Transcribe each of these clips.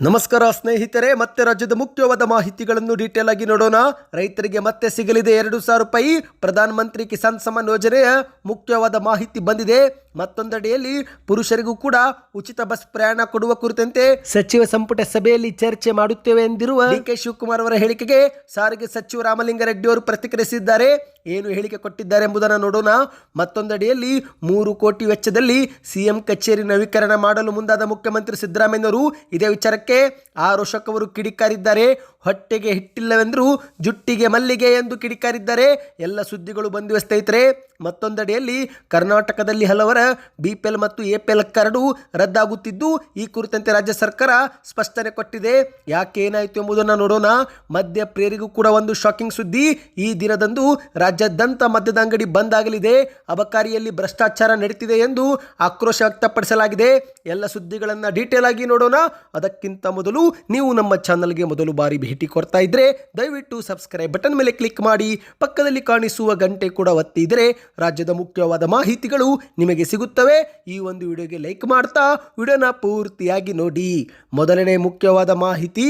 ನಮಸ್ಕಾರ ಸ್ನೇಹಿತರೆ, ಮತ್ತೆ ರಾಜ್ಯದ ಮುಖ್ಯವಾದ ಮಾಹಿತಿಗಳನ್ನು ಡೀಟೇಲ್ ಆಗಿ ನೋಡೋಣ. ರೈತರಿಗೆ ಮತ್ತೆ ಸಿಗಲಿದೆ ಎರಡು ಸಾವಿರ ರೂಪಾಯಿ. ಪ್ರಧಾನ ಮಂತ್ರಿ ಕಿಸಾನ್ ಸಮ್ಮಾನ್ ಯೋಜನೆಯ ಮುಖ್ಯವಾದ ಮಾಹಿತಿ ಬಂದಿದೆ. ಮತ್ತೊಂದೆಡೆಯಲ್ಲಿ ಪುರುಷರಿಗೂ ಕೂಡ ಉಚಿತ ಬಸ್ ಪ್ರಯಾಣ ಕೊಡುವ ಕುರಿತಂತೆ ಸಚಿವ ಸಂಪುಟ ಸಭೆಯಲ್ಲಿ ಚರ್ಚೆ ಮಾಡುತ್ತೇವೆ ಎಂದಿರುವ ಕೆ ಶಿವಕುಮಾರ್ ಅವರ ಹೇಳಿಕೆಗೆ ಸಾರಿಗೆ ಸಚಿವ ರಾಮಲಿಂಗಾರೆಡ್ಡಿ ಅವರು ಪ್ರತಿಕ್ರಿಯಿಸಿದ್ದಾರೆ. ಏನು ಹೇಳಿಕೆ ಕೊಟ್ಟಿದ್ದಾರೆ ಎಂಬುದನ್ನು ನೋಡೋಣ. ಮತ್ತೊಂದೆಡೆಯಲ್ಲಿ ಮೂರು ಕೋಟಿ ವೆಚ್ಚದಲ್ಲಿ ಸಿಎಂ ಕಚೇರಿ ನವೀಕರಣ ಮಾಡಲು ಮುಂದಾದ ಮುಖ್ಯಮಂತ್ರಿ ಸಿದ್ದರಾಮಯ್ಯನವರು ಇದೇ ವಿಚಾರಕ್ಕೆ ಆರೋಷಕ್ ಅವರು ಕಿಡಿಕಾರಿದ್ದಾರೆ. ಹೊಟ್ಟೆಗೆ ಹಿಟ್ಟಿಲ್ಲವೆಂದರೂ ಜುಟ್ಟಿಗೆ ಮಲ್ಲಿಗೆ ಎಂದು ಕಿಡಿಕಾರಿದ್ದಾರೆ. ಎಲ್ಲ ಸುದ್ದಿಗಳು ಬಂದಿವೆ ಸ್ನೇಹಿತರೆ. ಮತ್ತೊಂದೆಡೆಯಲ್ಲಿ ಕರ್ನಾಟಕದಲ್ಲಿ ಹಲವರ ಬಿ ಪಿ ಎಲ್ ಮತ್ತು ಎ ಪಿ ಎಲ್ ಕರಡು ರದ್ದಾಗುತ್ತಿದ್ದು, ಈ ಕುರಿತಂತೆ ರಾಜ್ಯ ಸರ್ಕಾರ ಸ್ಪಷ್ಟನೆ ಕೊಟ್ಟಿದೆ. ಯಾಕೆ ಏನಾಯಿತು ಎಂಬುದನ್ನು ನೋಡೋಣ. ಮದ್ಯ ಪ್ರಿಯರಿಗೂ ಕೂಡ ಒಂದು ಶಾಕಿಂಗ್ ಸುದ್ದಿ. ಈ ದಿನದಂದು ರಾಜ್ಯಾದ್ಯಂತ ಮದ್ಯದ ಅಂಗಡಿ ಬಂದ್ ಆಗಲಿದೆ. ಅಬಕಾರಿಯಲ್ಲಿ ಭ್ರಷ್ಟಾಚಾರ ನಡೀತಿದೆ ಎಂದು ಆಕ್ರೋಶ ವ್ಯಕ್ತಪಡಿಸಲಾಗಿದೆ. ಎಲ್ಲ ಸುದ್ದಿಗಳನ್ನು ಡೀಟೇಲ್ ಆಗಿ ನೋಡೋಣ. ಅದಕ್ಕಿಂತ ಮೊದಲು ನೀವು ನಮ್ಮ ಚಾನಲ್ಗೆ ಮೊದಲು ಬಾರಿ ಭೇಟಿ ಕೊಡ್ತಾ ಇದ್ರೆ, ದಯವಿಟ್ಟು ಸಬ್ಸ್ಕ್ರೈಬ್ ಬಟನ್ ಮೇಲೆ ಕ್ಲಿಕ್ ಮಾಡಿ. ಪಕ್ಕದಲ್ಲಿ ಕಾಣಿಸುವ ಗಂಟೆ ಕೂಡ ಒತ್ತಿದ್ರೆ, ರಾಜ್ಯದ ಮುಖ್ಯವಾದ ಮಾಹಿತಿಗಳು ನಿಮಗೆ ಸಿಗುತ್ತವೆ? ಈ ಒಂದು ವಿಡಿಯೋಗೆ ಲೈಕ್ ಮಾಡ್ತಾ ವಿಡಿಯೋನ ಪೂರ್ತಿಯಾಗಿ ನೋಡಿ. ಮೊದಲನೇ ಮುಖ್ಯವಾದ ಮಾಹಿತಿ,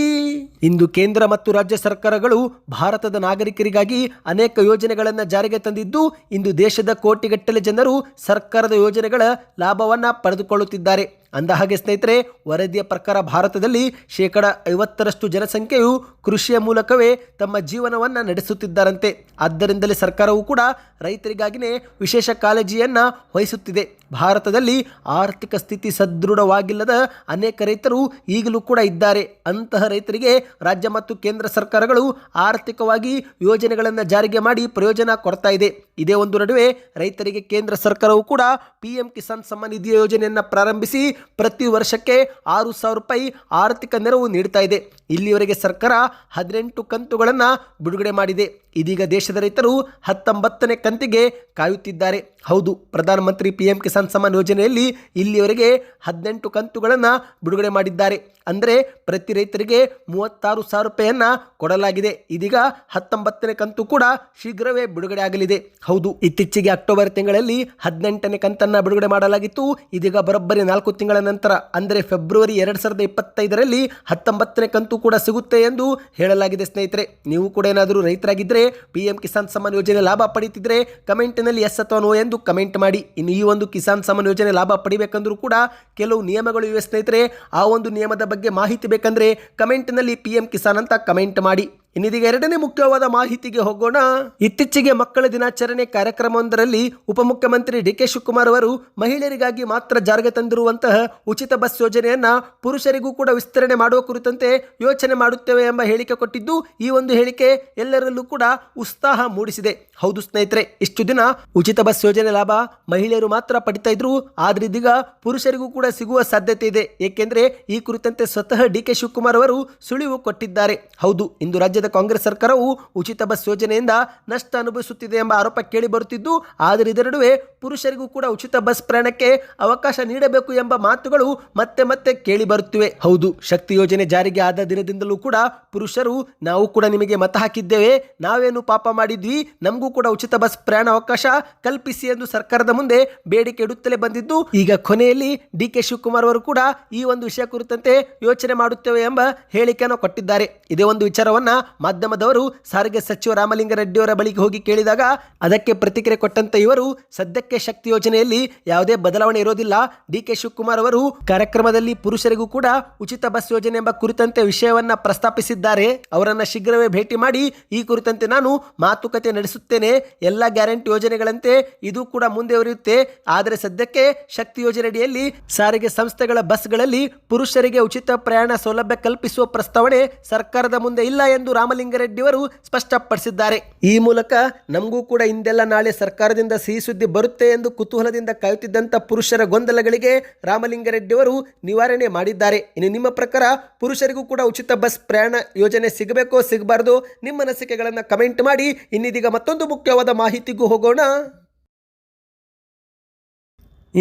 ಇಂದು ಕೇಂದ್ರ ಮತ್ತು ರಾಜ್ಯ ಸರ್ಕಾರಗಳು ಭಾರತದ ನಾಗರಿಕರಿಗಾಗಿ ಅನೇಕ ಯೋಜನೆಗಳನ್ನು ಜಾರಿಗೆ ತಂದಿದ್ದು, ಇಂದು ದೇಶದ ಕೋಟಿಗಟ್ಟಲೆ ಜನರು ಸರ್ಕಾರದ ಯೋಜನೆಗಳ ಲಾಭವನ್ನು ಪಡೆದುಕೊಳ್ಳುತ್ತಿದ್ದಾರೆ. ಅಂದ ಹಾಗೆ ಸ್ನೇಹಿತರೆ, ವರದಿಯ ಪ್ರಕಾರ ಭಾರತದಲ್ಲಿ ಶೇಕಡ ಐವತ್ತರಷ್ಟು ಜನಸಂಖ್ಯೆಯು ಕೃಷಿಯ ಮೂಲಕವೇ ತಮ್ಮ ಜೀವನವನ್ನು ನಡೆಸುತ್ತಿದ್ದಾರಂತೆ. ಆದ್ದರಿಂದಲೇ ಸರ್ಕಾರವು ಕೂಡ ರೈತರಿಗಾಗಿಯೇ ವಿಶೇಷ ಕಾಳಜಿಯನ್ನು ವಹಿಸುತ್ತಿದೆ. ಭಾರತದಲ್ಲಿ ಆರ್ಥಿಕ ಸ್ಥಿತಿ ಸದೃಢವಾಗಿಲ್ಲದ ಅನೇಕ ರೈತರು ಈಗಲೂ ಕೂಡ ಇದ್ದಾರೆ. ಅಂತಹ ರೈತರಿಗೆ ರಾಜ್ಯ ಮತ್ತು ಕೇಂದ್ರ ಸರ್ಕಾರಗಳು ಆರ್ಥಿಕವಾಗಿ ಯೋಜನೆಗಳನ್ನು ಜಾರಿಗೆ ಮಾಡಿ ಪ್ರಯೋಜನ ಕೊಡ್ತಾ ಇದೆ. ಇದೇ ಒಂದು ನಡುವೆ ರೈತರಿಗೆ ಕೇಂದ್ರ ಸರ್ಕಾರವು ಕೂಡ ಪಿ ಎಂ ಕಿಸಾನ್ ಸಮ್ಮಾನ್ ನಿಧಿ ಯೋಜನೆಯನ್ನು ಪ್ರಾರಂಭಿಸಿ ಪ್ರತಿ ವರ್ಷಕ್ಕೆ ಆರು ಸಾವಿರ ರೂಪಾಯಿ ಆರ್ಥಿಕ ನೆರವು ನೀಡ್ತಾ ಇದೆ. ಇಲ್ಲಿಯವರೆಗೆ ಸರ್ಕಾರ ಹದಿನೆಂಟು ಕಂತುಗಳನ್ನು ಬಿಡುಗಡೆ ಮಾಡಿದೆ. ಇದೀಗ ದೇಶದ ರೈತರು ಹತ್ತೊಂಬತ್ತನೇ ಕಂತಿಗೆ ಕಾಯುತ್ತಿದ್ದಾರೆ. ಹೌದು, ಪ್ರಧಾನಮಂತ್ರಿ ಪಿ ಎಂ ಕಿಸಾನ್ ಸಮ್ಮಾನ್ ಯೋಜನೆಯಲ್ಲಿ ಇಲ್ಲಿಯವರೆಗೆ ಹದಿನೆಂಟು ಕಂತುಗಳನ್ನು ಬಿಡುಗಡೆ ಮಾಡಿದ್ದಾರೆ. ಅಂದರೆ ಪ್ರತಿ ರೈತರಿಗೆ ಮೂವತ್ತಾರು ಸಾವಿರ ರೂಪಾಯಿಯನ್ನು ಕೊಡಲಾಗಿದೆ. ಇದೀಗ ಹತ್ತೊಂಬತ್ತನೇ ಕಂತು ಕೂಡ ಶೀಘ್ರವೇ ಬಿಡುಗಡೆ ಆಗಲಿದೆ. ಹೌದು, ಇತ್ತೀಚೆಗೆ ಅಕ್ಟೋಬರ್ ತಿಂಗಳಲ್ಲಿ ಹದಿನೆಂಟನೇ ಕಂತನ್ನು ಬಿಡುಗಡೆ ಮಾಡಲಾಗಿತ್ತು. ಇದೀಗ ಬರೋಬ್ಬರಿ ನಾಲ್ಕು ತಿಂಗಳ ನಂತರ, ಅಂದರೆ ಫೆಬ್ರವರಿ ಎರಡು ಸಾವಿರದ ಇಪ್ಪತ್ತೈದರಲ್ಲಿ ಹತ್ತೊಂಬತ್ತನೇ ಕಂತು ಕೂಡ ಸಿಗುತ್ತೆ ಎಂದು ಹೇಳಲಾಗಿದೆ ಸ್ನೇಹಿತರೆ. ನೀವು ಕೂಡ ಏನಾದರೂ ರೈತರಾಗಿದ್ದರೆ ಪಿ ಎಂ ಕಿಸಾನ್ ಸಮ್ಮಾನ್ ಯೋಜನೆ ಲಾಭ ಪಡೀತಿದ್ರೆ ಕಮೆಂಟ್ನಲ್ಲಿ ಎಸ್ ಅಥವಾ ನೋ ಎಂದು ಕಮೆಂಟ್ ಮಾಡಿ. ಇನ್ನು ಈ ಒಂದು ಕಿಸಾನ್ ಸಮ್ಮಾನ್ ಯೋಜನೆ ಲಾಭ ಪಡಿಬೇಕಂದ್ರೂ ಕೂಡ ಕೆಲವು ನಿಯಮಗಳು ಇವೆ ಸ್ನೇಹಿತರೆ. ಆ ಒಂದು ನಿಯಮದ ಬಗ್ಗೆ ಮಾಹಿತಿ ಬೇಕಂದ್ರೆ ಕಮೆಂಟ್ನಲ್ಲಿ ಪಿ ಎಂ ಕಿಸಾನ್ ಅಂತ ಕಮೆಂಟ್ ಮಾಡಿ. ಇನ್ನಿದೀಗ ಎರಡನೇ ಮುಖ್ಯವಾದ ಮಾಹಿತಿಗೆ ಹೋಗೋಣ. ಇತ್ತೀಚೆಗೆ ಮಕ್ಕಳ ದಿನಾಚರಣೆ ಕಾರ್ಯಕ್ರಮವೊಂದರಲ್ಲಿ ಉಪಮುಖ್ಯಮಂತ್ರಿ ಡಿ ಕೆ ಶಿವಕುಮಾರ್ ಅವರು ಮಹಿಳೆಯರಿಗಾಗಿ ಮಾತ್ರ ಜಾರಿಗೆ ತಂದಿರುವಂತಹ ಉಚಿತ ಬಸ್ ಯೋಜನೆಯನ್ನ ಪುರುಷರಿಗೂ ಕೂಡ ವಿಸ್ತರಣೆ ಮಾಡುವ ಕುರಿತಂತೆ ಯೋಚನೆ ಮಾಡುತ್ತೇವೆ ಎಂಬ ಹೇಳಿಕೆ ಕೊಟ್ಟಿದ್ದು, ಈ ಒಂದು ಹೇಳಿಕೆ ಎಲ್ಲರಲ್ಲೂ ಕೂಡ ಉತ್ಸಾಹ ಮೂಡಿಸಿದೆ. ಹೌದು ಸ್ನೇಹಿತರೆ, ಇಷ್ಟು ದಿನ ಉಚಿತ ಬಸ್ ಯೋಜನೆ ಲಾಭ ಮಹಿಳೆಯರು ಮಾತ್ರ ಪಡಿತಾ ಇದ್ರು. ಆದ್ರೆ ಇದೀಗ ಪುರುಷರಿಗೂ ಕೂಡ ಸಿಗುವ ಸಾಧ್ಯತೆ ಇದೆ. ಏಕೆಂದರೆ ಈ ಕುರಿತಂತೆ ಸ್ವತಃ ಡಿ ಕೆ ಶಿವಕುಮಾರ್ ಅವರು ಸುಳಿವು ಕೊಟ್ಟಿದ್ದಾರೆ. ಹೌದು, ಇಂದು ರಾಜ್ಯದ ಕಾಂಗ್ರೆಸ್ ಸರ್ಕಾರವು ಉಚಿತ ಬಸ್ ಯೋಜನೆಯಿಂದ ನಷ್ಟ ಅನುಭವಿಸುತ್ತಿದೆ ಎಂಬ ಆರೋಪ ಕೇಳಿ ಬರುತ್ತಿದ್ದು, ಆದರೆ ಇದರ ನಡುವೆ ಪುರುಷರಿಗೂ ಕೂಡ ಉಚಿತ ಬಸ್ ಪ್ರಯಾಣಕ್ಕೆ ಅವಕಾಶ ನೀಡಬೇಕು ಎಂಬ ಮಾತುಗಳು ಮತ್ತೆ ಮತ್ತೆ ಕೇಳಿ ಬರುತ್ತಿವೆ. ಹೌದು, ಶಕ್ತಿ ಯೋಜನೆ ಜಾರಿಗೆ ಆದ ದಿನದಿಂದಲೂ ಕೂಡ ಪುರುಷರು, ನಾವು ಕೂಡ ನಿಮಗೆ ಮತ ಹಾಕಿದ್ದೇವೆ, ನಾವೇನು ಪಾಪ ಮಾಡಿದ್ವಿ, ನಮಗೂ ಕೂಡ ಉಚಿತ ಬಸ್ ಪ್ರಯಾಣ ಅವಕಾಶ ಕಲ್ಪಿಸಿ ಎಂದು ಸರ್ಕಾರದ ಮುಂದೆ ಬೇಡಿಕೆ ಇಡುತ್ತಲೇ ಬಂದಿದ್ದು, ಈಗ ಕೊನೆಯಲ್ಲಿ ಡಿ ಕೆ ಶಿವಕುಮಾರ್ ಅವರು ಕೂಡ ಈ ಒಂದು ವಿಷಯ ಕುರಿತಂತೆ ಯೋಚನೆ ಮಾಡುತ್ತೇವೆ ಎಂಬ ಹೇಳಿಕೆಯನ್ನು ಕೊಟ್ಟಿದ್ದಾರೆ. ಇದೇ ಒಂದು ವಿಚಾರವನ್ನ ಮಾಧ್ಯಮದವರು ಸಾರಿಗೆ ಸಚಿವ ರಾಮಲಿಂಗರೆಡ್ಡಿಯವರ ಬಳಿಗೆ ಹೋಗಿ ಕೇಳಿದಾಗ ಅದಕ್ಕೆ ಪ್ರತಿಕ್ರಿಯೆ ಕೊಟ್ಟಂತ ಇವರು, ಸದ್ಯಕ್ಕೆ ಶಕ್ತಿ ಯೋಜನೆಯಲ್ಲಿ ಯಾವುದೇ ಬದಲಾವಣೆ ಇರೋದಿಲ್ಲ. ಡಿ ಕೆ ಶಿವಕುಮಾರ್ ಅವರು ಕಾರ್ಯಕ್ರಮದಲ್ಲಿ ಪುರುಷರಿಗೂ ಕೂಡ ಉಚಿತ ಬಸ್ ಯೋಜನೆ ಎಂಬ ಕುರಿತಂತೆ ವಿಷಯವನ್ನ ಪ್ರಸ್ತಾಪಿಸಿದ್ದಾರೆ. ಅವರನ್ನ ಶೀಘ್ರವೇ ಭೇಟಿ ಮಾಡಿ ಈ ಕುರಿತಂತೆ ನಾನು ಮಾತುಕತೆ ನಡೆಸುತ್ತೇನೆ. ಎಲ್ಲ ಗ್ಯಾರಂಟಿ ಯೋಜನೆಗಳಂತೆ ಇದು ಕೂಡ ಮುಂದುವರಿಯುತ್ತೆ. ಆದರೆ ಸದ್ಯಕ್ಕೆ ಶಕ್ತಿ ಯೋಜನೆಯಡಿಯಲ್ಲಿ ಸಾರಿಗೆ ಸಂಸ್ಥೆಗಳ ಬಸ್ಗಳಲ್ಲಿ ಪುರುಷರಿಗೆ ಉಚಿತ ಪ್ರಯಾಣ ಸೌಲಭ್ಯ ಕಲ್ಪಿಸುವ ಪ್ರಸ್ತಾವನೆ ಸರ್ಕಾರದ ಮುಂದೆ ಇಲ್ಲ ಎಂದು ರಾಮಲಿಂಗಾರೆಡ್ಡಿ ಅವರು ಸ್ಪಷ್ಟಪಡಿಸಿದ್ದಾರೆ. ಈ ಮೂಲಕ ನಮಗೂ ಕೂಡ ಇಂದೆಲ್ಲ ನಾಳೆ ಸರ್ಕಾರದಿಂದ ಸಿಹಿ ಸುದ್ದಿ ಬರುತ್ತೆ ಎಂದು ಕುತೂಹಲದಿಂದ ಕಾಯುತ್ತಿದ್ದಂತ ಪುರುಷರ ಗೊಂದಲಗಳಿಗೆ ರಾಮಲಿಂಗರೆಡ್ಡಿಯವರು ನಿವಾರಣೆ ಮಾಡಿದ್ದಾರೆ. ಇನ್ನು ನಿಮ್ಮ ಪ್ರಕಾರ ಪುರುಷರಿಗೂ ಕೂಡ ಉಚಿತ ಬಸ್ ಪ್ರಯಾಣ ಯೋಜನೆ ಸಿಗಬೇಕೋ ಸಿಗಬಾರ್ದು ನಿಮ್ಮ ಅನಿಸಿಕೆಗಳನ್ನು ಕಮೆಂಟ್ ಮಾಡಿ. ಇನ್ನಿದೀಗ ಮತ್ತೊಂದು ಮುಖ್ಯವಾದ ಮಾಹಿತಿಗೂ ಹೋಗೋಣ.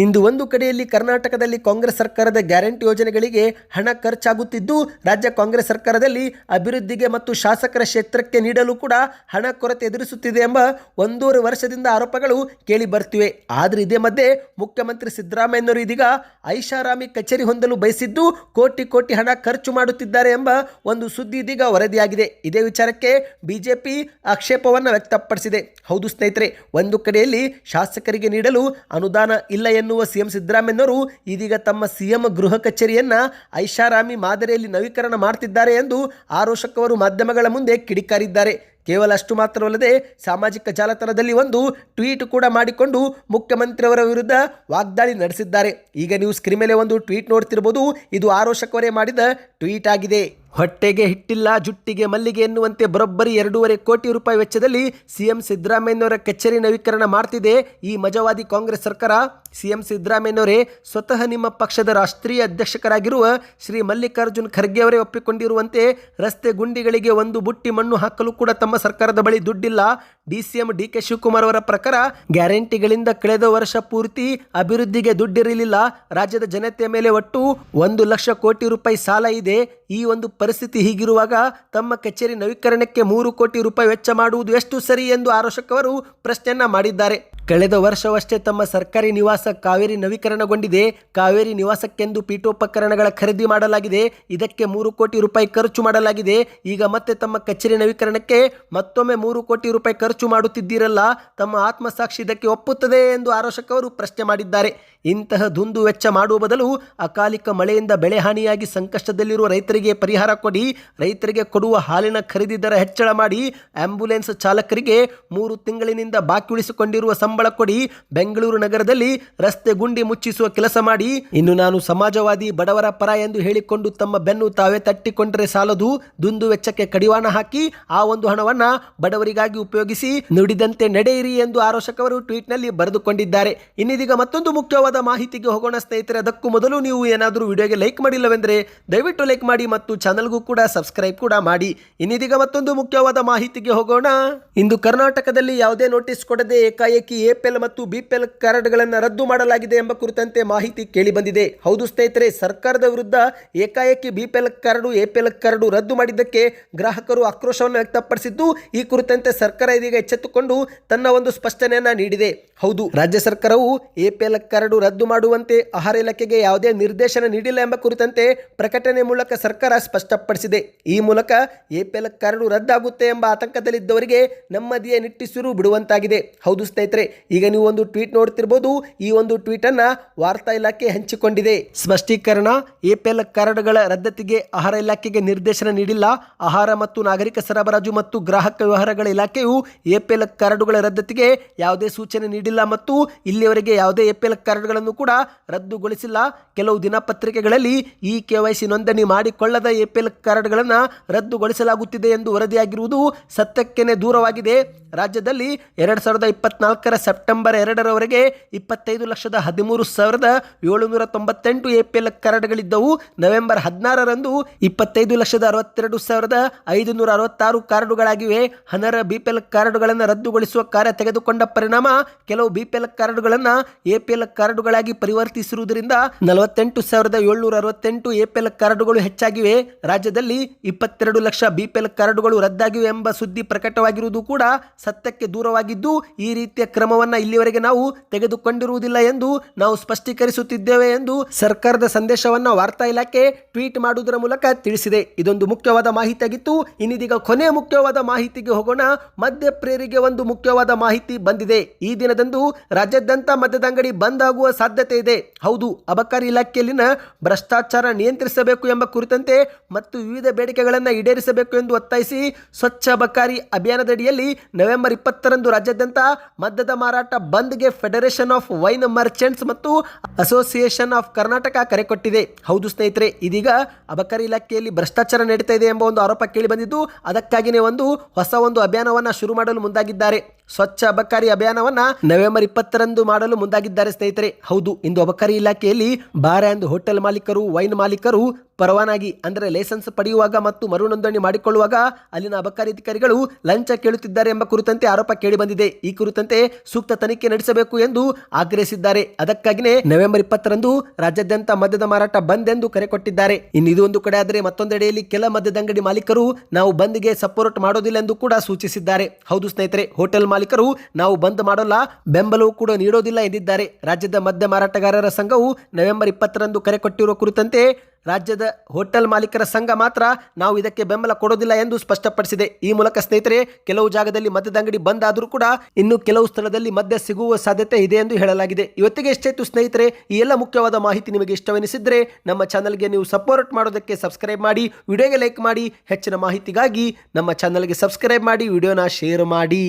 ಇಂದು ಒಂದು ಕಡೆಯಲ್ಲಿ ಕರ್ನಾಟಕದಲ್ಲಿ ಕಾಂಗ್ರೆಸ್ ಸರ್ಕಾರದ ಗ್ಯಾರಂಟಿ ಯೋಜನೆಗಳಿಗೆ ಹಣ ಖರ್ಚಾಗುತ್ತಿದ್ದು, ರಾಜ್ಯ ಕಾಂಗ್ರೆಸ್ ಸರ್ಕಾರದಲ್ಲಿ ಅಭಿವೃದ್ಧಿಗೆ ಮತ್ತು ಶಾಸಕರ ಕ್ಷೇತ್ರಕ್ಕೆ ನೀಡಲು ಕೂಡ ಹಣ ಕೊರತೆ ಎದುರಿಸುತ್ತಿದೆ ಎಂಬ ಒಂದೂವರೆ ವರ್ಷದಿಂದ ಆರೋಪಗಳು ಕೇಳಿ ಬರ್ತಿವೆ. ಆದರೆ ಇದೇ ಮಧ್ಯೆ ಮುಖ್ಯಮಂತ್ರಿ ಸಿದ್ದರಾಮಯ್ಯನವರು ಇದೀಗ ಐಷಾರಾಮಿ ಕಚೇರಿ ಹೊಂದಲು ಬಯಸಿದ್ದು, ಕೋಟಿ ಕೋಟಿ ಹಣ ಖರ್ಚು ಮಾಡುತ್ತಿದ್ದಾರೆ ಎಂಬ ಒಂದು ಸುದ್ದಿ ಇದೀಗ ವರದಿಯಾಗಿದೆ. ಇದೇ ವಿಚಾರಕ್ಕೆ ಬಿಜೆಪಿ ಆಕ್ಷೇಪವನ್ನು ವ್ಯಕ್ತಪಡಿಸಿದೆ. ಹೌದು ಸ್ನೇಹಿತರೆ, ಒಂದು ಕಡೆಯಲ್ಲಿ ಶಾಸಕರಿಗೆ ನೀಡಲು ಅನುದಾನ ಇಲ್ಲ ಎನ್ನುವ ಸಿಎಂ ಸಿದ್ದರಾಮಯ್ಯನವರು ಇದೀಗ ತಮ್ಮ ಸಿಎಂ ಗೃಹ ಕಚೇರಿಯನ್ನ ಐಷಾರಾಮಿ ಮಾದರಿಯಲ್ಲಿ ನವೀಕರಣ ಮಾಡ್ತಿದ್ದಾರೆ ಎಂದು ಆರೋಷಕವರು ಮಾಧ್ಯಮಗಳ ಮುಂದೆ ಕಿಡಿಕಾರಿದ್ದಾರೆ. ಕೇವಲ ಅಷ್ಟು ಮಾತ್ರವಲ್ಲದೆ ಸಾಮಾಜಿಕ ಜಾಲತಾಣದಲ್ಲಿ ಒಂದು ಟ್ವೀಟ್ ಕೂಡ ಮಾಡಿಕೊಂಡು ಮುಖ್ಯಮಂತ್ರಿಯವರ ವಿರುದ್ಧ ವಾಗ್ದಾಳಿ ನಡೆಸಿದ್ದಾರೆ. ಈಗ ನೀವು ಸ್ಕ್ರೀನ್ ಮೇಲೆ ಒಂದು ಟ್ವೀಟ್ ನೋಡ್ತಿರ್ಬೋದು. ಇದು ಆರೋಷಕವರೇ ಮಾಡಿದ ಟ್ವೀಟ್ ಆಗಿದೆ. ಹೊಟ್ಟೆಗೆ ಹಿಟ್ಟಿಲ್ಲ, ಜುಟ್ಟಿಗೆ ಮಲ್ಲಿಗೆ ಎನ್ನುವಂತೆ ಬರೋಬ್ಬರಿ ಎರಡೂವರೆ ಕೋಟಿ ರೂಪಾಯಿ ವೆಚ್ಚದಲ್ಲಿ ಸಿಎಂ ಸಿದ್ದರಾಮಯ್ಯನವರ ಕಚೇರಿ ನವೀಕರಣ ಮಾಡ್ತಿದೆ. ಈ ಮಜವಾದಿ ಕಾಂಗ್ರೆಸ್ ಸರ್ಕಾರ ಸಿಎಂ ಸಿದ್ದರಾಮಯ್ಯನವರೇ ಸ್ವತಃ ನಿಮ್ಮ ಪಕ್ಷದ ರಾಷ್ಟ್ರೀಯ ಅಧ್ಯಕ್ಷಕರಾಗಿರುವ ಶ್ರೀ ಮಲ್ಲಿಕಾರ್ಜುನ್ ಖರ್ಗೆ ಅವರೇ ಒಪ್ಪಿಕೊಂಡಿರುವಂತೆ ರಸ್ತೆ ಗುಂಡಿಗಳಿಗೆ ಒಂದು ಬುಟ್ಟಿ ಮಣ್ಣು ಹಾಕಲು ಕೂಡ ತಮ್ಮ ಸರ್ಕಾರದ ಬಳಿ ದುಡ್ಡಿಲ್ಲ. D C M D K Shivakumar ಅವರ ಪ್ರಕಾರ ಗ್ಯಾರಂಟಿಗಳಿಂದ ಕಳೆದ ವರ್ಷ ಪೂರ್ತಿ ಅಭಿವೃದ್ಧಿಗೆ ದುಡ್ಡಿರಲಿಲ್ಲ. ರಾಜ್ಯದ ಜನತೆಯ ಮೇಲೆ ಒಟ್ಟು ಒಂದು ಲಕ್ಷ ಕೋಟಿ ರೂಪಾಯಿ ಸಾಲ ಇದೆ. ಈ ಒಂದು ಪರಿಸ್ಥಿತಿ ಹೀಗಿರುವಾಗ ತಮ್ಮ ಕಚೇರಿ ನವೀಕರಣಕ್ಕೆ ಮೂರು ಕೋಟಿ ರೂಪಾಯಿ ವೆಚ್ಚ ಮಾಡುವುದು ಎಷ್ಟು ಸರಿ ಎಂದು ಆರೋಷಕವರು ಪ್ರಶ್ನೆಯನ್ನ ಮಾಡಿದ್ದಾರೆ. ಕಳೆದ ವರ್ಷವಷ್ಟೇ ತಮ್ಮ ಸರ್ಕಾರಿ ನಿವಾಸ ಕಾವೇರಿ ನವೀಕರಣಗೊಂಡಿದೆ. ಕಾವೇರಿ ನಿವಾಸಕ್ಕೆಂದು ಪೀಠೋಪಕರಣಗಳ ಖರೀದಿ ಮಾಡಲಾಗಿದೆ. ಇದಕ್ಕೆ ಮೂರು ಕೋಟಿ ರೂಪಾಯಿ ಖರ್ಚು ಮಾಡಲಾಗಿದೆ. ಈಗ ಮತ್ತೆ ತಮ್ಮ ಕಚೇರಿ ನವೀಕರಣಕ್ಕೆ ಮತ್ತೊಮ್ಮೆ ಮೂರು ಕೋಟಿ ರೂಪಾಯಿ ಖರ್ಚು ಮಾಡುತ್ತಿದ್ದೀರಲ್ಲ, ತಮ್ಮ ಆತ್ಮಸಾಕ್ಷಿ ಇದಕ್ಕೆ ಒಪ್ಪುತ್ತದೆ ಎಂದು ಆರೋಶಕವರು ಪ್ರಶ್ನೆ ಮಾಡಿದ್ದಾರೆ. ಇಂತಹ ದುಂದು ವೆಚ್ಚ ಮಾಡುವ ಬದಲು ಅಕಾಲಿಕ ಮಳೆಯಿಂದ ಬೆಳೆ ಹಾನಿಯಾಗಿ ಸಂಕಷ್ಟದಲ್ಲಿರುವ ರೈತರಿಗೆ ಪರಿಹಾರ ಕೊಡಿ, ರೈತರಿಗೆ ಕೊಡುವ ಹಾಲಿನ ಖರೀದಿ ದರ ಹೆಚ್ಚಳ ಮಾಡಿ ಆಂಬ್ಯುಲೆನ್ಸ್ ಚಾಲಕರಿಗೆ ಮೂರು ತಿಂಗಳಿನಿಂದ ಬಾಕಿ ಉಳಿಸಿಕೊಂಡಿರುವ ಸಂಬಳ ಕೊಡಿ, ಬೆಂಗಳೂರು ನಗರದಲ್ಲಿ ರಸ್ತೆ ಗುಂಡಿ ಮುಚ್ಚಿಸುವ ಕೆಲಸ ಮಾಡಿ. ಇನ್ನು ನಾನು ಸಮಾಜವಾದಿ, ಬಡವರ ಪರ ಎಂದು ಹೇಳಿಕೊಂಡು ತಮ್ಮ ಬೆನ್ನು ತಾವೇ ತಟ್ಟಿಕೊಂಡರೆ ಸಾಲದು, ದುಂದು ವೆಚ್ಚಕ್ಕೆ ಕಡಿವಾಣ ಹಾಕಿ, ಆ ಒಂದು ಹಣವನ್ನ ಬಡವರಿಗಾಗಿ ಉಪಯೋಗಿಸಿ ನುಡಿದಂತೆ ನಡೆಯಿರಿ ಎಂದು ಆರೋಷಕವರು ಟ್ವೀಟ್ನಲ್ಲಿ ಬರೆದುಕೊಂಡಿದ್ದಾರೆ. ಇನ್ನಿದೀಗ ಮತ್ತೊಂದು ಮುಖ್ಯವಾದ ಮಾಹಿತಿಗೆ ಹೋಗೋಣ ಸ್ನೇಹಿತರೆ, ಅದಕ್ಕೂ ಮೊದಲು ನೀವು ಏನಾದರೂ ವಿಡಿಯೋಗೆ ಲೈಕ್ ಮಾಡಿಲ್ಲವೆಂದರೆ ದಯವಿಟ್ಟು ಲೈಕ್ ಮಾಡಿ ಮತ್ತು ಚಾನಲ್ಗೂ ಕೂಡ ಸಬ್ಸ್ಕ್ರೈಬ್ ಕೂಡ ಮಾಡಿ. ಇನ್ನಿದೀಗ ಮತ್ತೊಂದು ಮುಖ್ಯವಾದ ಮಾಹಿತಿಗೆ ಹೋಗೋಣ. ಇಂದು ಕರ್ನಾಟಕದಲ್ಲಿ ಯಾವುದೇ ನೋಟಿಸ್ ಕೊಡದೆ ಏಕಾಏಕಿ ಎಪಿಎಲ್ ಮತ್ತು ಬಿಪಿಎಲ್ ಕಾರ್ಡ್ಗಳನ್ನು ರದ್ದು ಮಾಡಲಾಗಿದೆ ಎಂಬ ಕುರಿತಂತೆ ಮಾಹಿತಿ ಕೇಳಿ ಬಂದಿದೆ. ಹೌದು ಸ್ನೇಹಿತರೆ, ಸರ್ಕಾರದ ವಿರುದ್ಧ ಏಕಾಏಕಿ ಬಿಪಿಎಲ್ ಕಾರ್ಡು ಎಪಿಎಲ್ ಕಾರ್ಡು ರದ್ದು ಮಾಡಿದ್ದಕ್ಕೆ ಗ್ರಾಹಕರು ಆಕ್ರೋಶವನ್ನು ವ್ಯಕ್ತಪಡಿಸಿದ್ದು, ಈ ಕುರಿತಂತೆ ಸರ್ಕಾರ ಇದೀಗ ಎಚ್ಚೆತ್ತುಕೊಂಡು ತನ್ನ ಒಂದು ಸ್ಪಷ್ಟನೆಯನ್ನ ನೀಡಿದೆ. ಹೌದು, ರಾಜ್ಯ ಸರ್ಕಾರವು ಎಪಿಎಲ್ ಕಾರ್ಡು ರದ್ದು ಮಾಡುವಂತೆ ಆಹಾರ ಇಲಾಖೆಗೆ ಯಾವುದೇ ನಿರ್ದೇಶನ ನೀಡಿಲ್ಲ ಎಂಬ ಕುರಿತಂತೆ ಪ್ರಕಟಣೆ ಮೂಲಕ ಸರ್ಕಾರ ಸ್ಪಷ್ಟಪಡಿಸಿದೆ. ಈ ಮೂಲಕ ಎಪಿಎಲ್ ಕಾರ್ಡು ರದ್ದಾಗುತ್ತೆ ಎಂಬ ಆತಂಕದಲ್ಲಿದ್ದವರಿಗೆ ನೆಮ್ಮದಿಯ ನಿಟ್ಟಿಸಿರು ಬಿಡುವಂತಾಗಿದೆ. ಹೌದು ಸ್ನೇಹಿತರೆ, ಈಗ ನೀವು ಒಂದು ಟ್ವೀಟ್ ನೋಡ್ತಿರ್ಬೋದು. ಈ ಒಂದು ಟ್ವೀಟ್ ಅನ್ನ ವಾರ್ತಾ ಇಲಾಖೆ ಹಂಚಿಕೊಂಡಿದೆ. ಸ್ಪಷ್ಟೀಕರಣ ಎಪಿಎಲ್ ಕರಡುಗಳ ರದ್ದತಿಗೆ ಆಹಾರ ಇಲಾಖೆಗೆ ನಿರ್ದೇಶನ ನೀಡಿಲ್ಲ. ಆಹಾರ ಮತ್ತು ನಾಗರಿಕ ಸರಬರಾಜು ಮತ್ತು ಗ್ರಾಹಕ ವ್ಯವಹಾರಗಳ ಇಲಾಖೆಯು ಎಪಿಎಲ್ ಕರಡುಗಳ ರದ್ದತಿಗೆ ಯಾವುದೇ ಸೂಚನೆ ನೀಡಿಲ್ಲ ಮತ್ತು ಇಲ್ಲಿಯವರೆಗೆ ಯಾವುದೇ ಎಪಿಎಲ್ ಕಾರ್ಡ್ಗಳನ್ನು ಕೂಡ ರದ್ದುಗೊಳಿಸಿಲ್ಲ. ಕೆಲವು ದಿನಪತ್ರಿಕೆಗಳಲ್ಲಿ ಈ ಸಿ ನೋಂದಣಿ ಮಾಡಿಕೊಳ್ಳದ ಎಪಿಎಲ್ ಕಾರ್ಡ್ಗಳನ್ನು ರದ್ದುಗೊಳಿಸಲಾಗುತ್ತಿದೆ ಎಂದು ವರದಿಯಾಗಿರುವುದು ಸತ್ಯಕ್ಕೇನೆ ದೂರವಾಗಿದೆ. ರಾಜ್ಯದಲ್ಲಿ ಎರಡು ಸಾವಿರದ ಇಪ್ಪತ್ನಾಲ್ಕರ ಸೆಪ್ಟೆಂಬರ್ ಎರಡರವರೆಗೆ ಇಪ್ಪತ್ತೈದು ಲಕ್ಷದ ಹದಿಮೂರು ಸಾವಿರದ ಏಳುನೂರ ತೊಂಬತ್ತೆಂಟು ಎಪಿಎಲ್ ಕಾರ್ಡ್ಗಳಿದ್ದವು. ನವೆಂಬರ್ ಹದಿನಾರರಂದು ಇಪ್ಪತ್ತೈದು ಲಕ್ಷದ ಅರವತ್ತೆರಡು ಸಾವಿರದ ಐದುನೂರ ಅರವತ್ತಾರು ಕಾರ್ಡುಗಳಾಗಿವೆ. ಹನರ ಬಿಪಿಎಲ್ ಕಾರ್ಡ್ಗಳನ್ನು ರದ್ದುಗೊಳಿಸುವ ಕಾರ್ಯ ತೆಗೆದುಕೊಂಡ ಪರಿಣಾಮ ಕೆಲವು ಬಿಪಿಎಲ್ ಎಲ್ ಎಪಿಎಲ್ ಕಾರ್ಡುಗಳಾಗಿ ಪರಿವರ್ತಿಸಿರುವುದರಿಂದ ನಲವತ್ತೆಂಟು ಸಾವಿರದ ಏಳ್ನೂರ ಅರವತ್ತೆಂಟು ಎಪಿಎಲ್ ಕಾರ್ಡುಗಳು ಹೆಚ್ಚಾಗಿವೆ. ರಾಜ್ಯದಲ್ಲಿ ಇಪ್ಪತ್ತೆರಡು ಲಕ್ಷ ಬಿಪಿಎಲ್ ಕಾರ್ಡುಗಳು ರದ್ದಾಗಿವೆ ಎಂಬ ಸುದ್ದಿ ಪ್ರಕಟವಾಗಿರುವುದು ಕೂಡ ಸತ್ಯಕ್ಕೆ ದೂರವಾಗಿದ್ದು, ಈ ರೀತಿಯ ಕ್ರಮವನ್ನು ಇಲ್ಲಿವರೆಗೆ ನಾವು ತೆಗೆದುಕೊಂಡಿರುವುದಿಲ್ಲ ಎಂದು ನಾವು ಸ್ಪಷ್ಟೀಕರಿಸುತ್ತಿದ್ದೇವೆ ಎಂದು ಸರ್ಕಾರದ ಸಂದೇಶವನ್ನು ವಾರ್ತಾ ಇಲಾಖೆ ಟ್ವೀಟ್ ಮಾಡುವುದರ ಮೂಲಕ ತಿಳಿಸಿದೆ. ಇದೊಂದು ಮುಖ್ಯವಾದ ಮಾಹಿತಿಯಾಗಿತ್ತು. ಇನ್ನಿದೀಗ ಕೊನೆಯ ಮುಖ್ಯವಾದ ಮಾಹಿತಿಗೆ ಹೋಗೋಣ. ಮದ್ಯಪ್ರಿಯರಿಗೆ ಒಂದು ಮುಖ್ಯವಾದ ಮಾಹಿತಿ ಬಂದಿದೆ. ಈ ದಿನದಂದು ರಾಜ್ಯಾದ್ಯಂತ ಮದ್ಯದ ಅಂಗಡಿ ಬಂದ್ ಆಗುವ ಸಾಧ್ಯತೆ ಇದೆ. ಹೌದು, ಅಬಕಾರಿ ಇಲಾಖೆಯಲ್ಲಿನ ಭ್ರಷ್ಟಾಚಾರ ನಿಯಂತ್ರಿಸಬೇಕು ಎಂಬ ಕುರಿತಂತೆ ಮತ್ತು ವಿವಿಧ ಬೇಡಿಕೆಗಳನ್ನು ಈಡೇರಿಸಬೇಕು ಎಂದು ಒತ್ತಾಯಿಸಿ ಸ್ವಚ್ಛ ಅಬಕಾರಿ ಅಭಿಯಾನದಡಿಯಲ್ಲಿ ನವೆಂಬರ್ ಇಪ್ಪತ್ತರಂದು ರಾಜ್ಯಾದ್ಯಂತ ಮದ್ಯದ ಮಾರಾಟ ಬಂದ್ಗೆ ಫೆಡರೇಷನ್ ಆಫ್ ವೈನ್ ಮರ್ಚೆಂಟ್ಸ್ ಮತ್ತು ಅಸೋಸಿಯೇಷನ್ ಆಫ್ ಕರ್ನಾಟಕ ಕರೆ ಕೊಟ್ಟಿದೆ. ಹೌದು ಸ್ನೇಹಿತರೆ, ಇದೀಗ ಅಬಕಾರಿ ಇಲಾಖೆಯಲ್ಲಿ ಭ್ರಷ್ಟಾಚಾರ ನಡೀತಾ ಇದೆ ಎಂಬ ಒಂದು ಆರೋಪ ಕೇಳಿ ಬಂದಿದ್ದು ಅದಕ್ಕಾಗಿಯೇ ಒಂದು ಹೊಸ ಒಂದು ಅಭಿಯಾನವನ್ನು ಶುರು ಮಾಡಲು ಮುಂದಾಗಿದ್ದಾರೆ. ಸ್ವಚ್ಛ ಅಬಕಾರಿ ಅಭಿಯಾನವನ್ನ ನವೆಂಬರ್ ಇಪ್ಪತ್ತರಂದು ಮಾಡಲು ಮುಂದಾಗಿದ್ದಾರೆ ಸ್ನೇಹಿತರೆ. ಹೌದು, ಇಂದು ಅಬಕಾರಿ ಇಲಾಖೆಯಲ್ಲಿ ಬಾರ್ ಆ್ಯಂಡ್ ಹೋಟೆಲ್ ಮಾಲೀಕರು, ವೈನ್ ಮಾಲೀಕರು ಪರವಾನಗಿ, ಅಂದರೆ ಲೈಸೆನ್ಸ್ ಪಡೆಯುವಾಗ ಮತ್ತು ಮರು ನೋಂದಣಿ ಮಾಡಿಕೊಳ್ಳುವಾಗ ಅಲ್ಲಿನ ಅಬಕಾರಿ ಅಧಿಕಾರಿಗಳು ಲಂಚ ಕೇಳುತ್ತಿದ್ದಾರೆ ಎಂಬ ಕುರಿತಂತೆ ಆರೋಪ ಕೇಳಿಬಂದಿದೆ. ಈ ಕುರಿತಂತೆ ಸೂಕ್ತ ತನಿಖೆ ನಡೆಸಬೇಕು ಎಂದು ಆಗ್ರಹಿಸಿದ್ದಾರೆ. ಅದಕ್ಕಾಗಿಯೇ ನವೆಂಬರ್ ಇಪ್ಪತ್ತರಂದು ರಾಜ್ಯಾದ್ಯಂತ ಮದ್ಯದ ಮಾರಾಟ ಬಂದ್ ಎಂದು ಕರೆ ಕೊಟ್ಟಿದ್ದಾರೆ. ಇನ್ನು ಇದೊಂದು ಕಡೆ ಆದರೆ ಮತ್ತೊಂದೆಡೆಯಲ್ಲಿ ಕೆಲ ಮದ್ಯದ ಅಂಗಡಿ ಮಾಲೀಕರು ನಾವು ಬಂದ್ಗೆ ಸಪೋರ್ಟ್ ಮಾಡೋದಿಲ್ಲ ಎಂದು ಕೂಡ ಸೂಚಿಸಿದ್ದಾರೆ. ಹೌದು ಸ್ನೇಹಿತರೆ, ಹೋಟೆಲ್ ಮಾಲೀಕರು ನಾವು ಬಂದ್ ಮಾಡೋಲ್ಲ, ಬೆಂಬಲವೂ ಕೂಡ ನೀಡೋದಿಲ್ಲ ಎಂದಿದ್ದಾರೆ. ರಾಜ್ಯದ ಮದ್ಯ ಮಾರಾಟಗಾರರ ಸಂಘವು ನವೆಂಬರ್ ಇಪ್ಪತ್ತರಂದು ಕರೆ ಕೊಟ್ಟಿರುವ ಕುರಿತಂತೆ ರಾಜ್ಯದ ಹೋಟೆಲ್ ಮಾಲೀಕರ ಸಂಘ ಮಾತ್ರ ನಾವು ಇದಕ್ಕೆ ಬೆಂಬಲ ಕೊಡೋದಿಲ್ಲ ಎಂದು ಸ್ಪಷ್ಟಪಡಿಸಿದೆ. ಈ ಮೂಲಕ ಸ್ನೇಹಿತರೆ, ಕೆಲವು ಜಾಗದಲ್ಲಿ ಮದ್ಯದ ಅಂಗಡಿ ಬಂದ್ ಆದರೂ ಕೂಡ ಇನ್ನು ಕೆಲವು ಸ್ಥಳದಲ್ಲಿ ಮದ್ಯ ಸಿಗುವ ಸಾಧ್ಯತೆ ಇದೆ ಎಂದು ಹೇಳಲಾಗಿದೆ. ಇವತ್ತಿಗೆ ಎಷ್ಟೇತು ಸ್ನೇಹಿತರೆ, ಈ ಎಲ್ಲ ಮುಖ್ಯವಾದ ಮಾಹಿತಿ ನಿಮಗೆ ಇಷ್ಟವೆನಿಸಿದ್ರೆ ನಮ್ಮ ಚಾನಲ್ಗೆ ನೀವು ಸಪೋರ್ಟ್ ಮಾಡೋದಕ್ಕೆ ಸಬ್ಸ್ಕ್ರೈಬ್ ಮಾಡಿ, ವಿಡಿಯೋಗೆ ಲೈಕ್ ಮಾಡಿ, ಹೆಚ್ಚಿನ ಮಾಹಿತಿಗಾಗಿ ನಮ್ಮ ಚಾನಲ್ಗೆ ಸಬ್ಸ್ಕ್ರೈಬ್ ಮಾಡಿ, ವಿಡಿಯೋನ ಶೇರ್ ಮಾಡಿ.